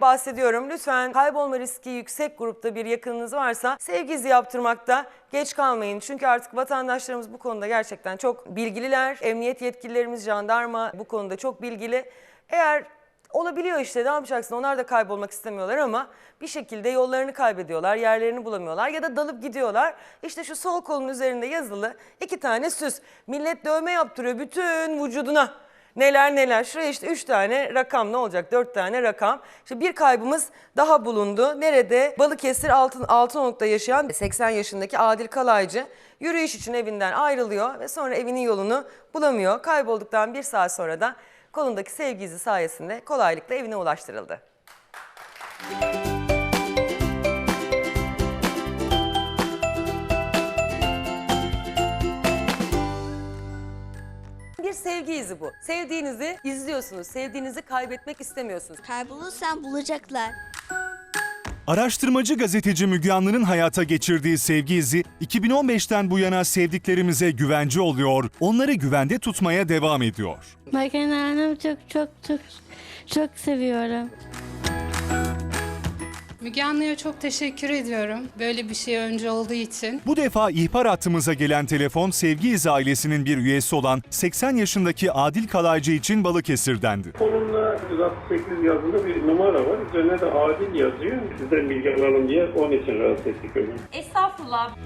bahsediyorum. Lütfen kaybolma riski yüksek grupta bir yakınınız varsa sevgi izi yaptırmakta geç kalmayın. Çünkü artık vatandaşlarımız bu konuda gerçekten çok bilgililer. Emniyet yetkililerimiz, jandarma bu konuda çok bilgili. Eğer olabiliyor işte ne yapacaksın onlar da kaybolmak istemiyorlar ama bir şekilde yollarını kaybediyorlar, yerlerini bulamıyorlar ya da dalıp gidiyorlar. İşte şu sol kolun üzerinde yazılı iki tane süs. Millet dövme yaptırıyor bütün vücuduna. Neler neler. Şuraya işte üç tane rakam ne olacak? Dört tane rakam. İşte bir kaybımız daha bulundu. Nerede? Balıkesir Altın, Altınoluk'ta yaşayan 80 yaşındaki Adil Kalaycı yürüyüş için evinden ayrılıyor ve sonra evinin yolunu bulamıyor. Kaybolduktan bir saat sonra da kolundaki sevgi izi sayesinde kolaylıkla evine ulaştırıldı. Bir sevgi izi bu. Sevdiğinizi izliyorsunuz. Sevdiğinizi kaybetmek istemiyorsunuz. Kaybolursan bulacaklar. Araştırmacı gazeteci Müge Anlı'nın hayata geçirdiği sevgi izi 2015'ten bu yana sevdiklerimize güvence oluyor, onları güvende tutmaya devam ediyor. Bakın annem çok çok çok çok seviyorum. Müge Anlı'ya çok teşekkür ediyorum. Böyle bir şey önce olduğu için. Bu defa ihbar hattımıza gelen telefon Sevgi İzi ailesinin bir üyesi olan 80 yaşındaki Adil Kalaycı için Balıkesir'dendi. Kolumda 168 yazılı bir numara var. Üzerine de adil yazıyor. Sizden bilgi alalım diye onun için rahatsız ettik. Estağfurullah.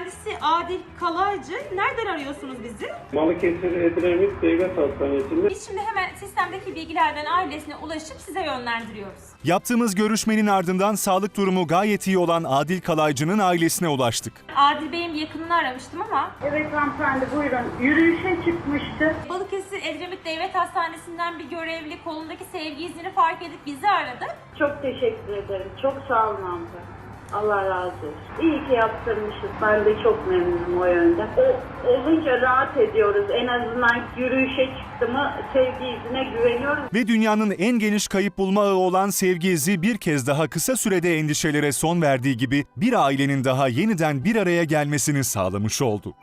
Kendisi Adil Kalaycı. Nereden arıyorsunuz bizi? Balıkesir Edremit Devlet Hastanesi'nde Biz şimdi hemen sistemdeki bilgilerden ailesine ulaşıp size yönlendiriyoruz. Yaptığımız görüşmenin ardından sağlık durumu gayet iyi olan Adil Kalaycı'nın ailesine ulaştık. Adil Bey'in yakınını aramıştım ama Evet hanımefendi buyurun. Yürüyüşe çıkmıştı. Balıkesir Edremit Devlet Hastanesi'nden bir görevli kolundaki sevgi izini fark edip bizi aradı. Çok teşekkür ederim. Çok sağ olun hanımefendi. Allah razı olsun. İyi ki yaptırmışız. Ben de çok memnunum o yönden. O olunca rahat ediyoruz. En azından yürüyüşe çıktı mı sevgi izine güveniyoruz. Ve dünyanın en geniş kayıp bulma ağı olan Sevgi İzi bir kez daha kısa sürede endişelere son verdiği gibi bir ailenin daha yeniden bir araya gelmesini sağlamış oldu.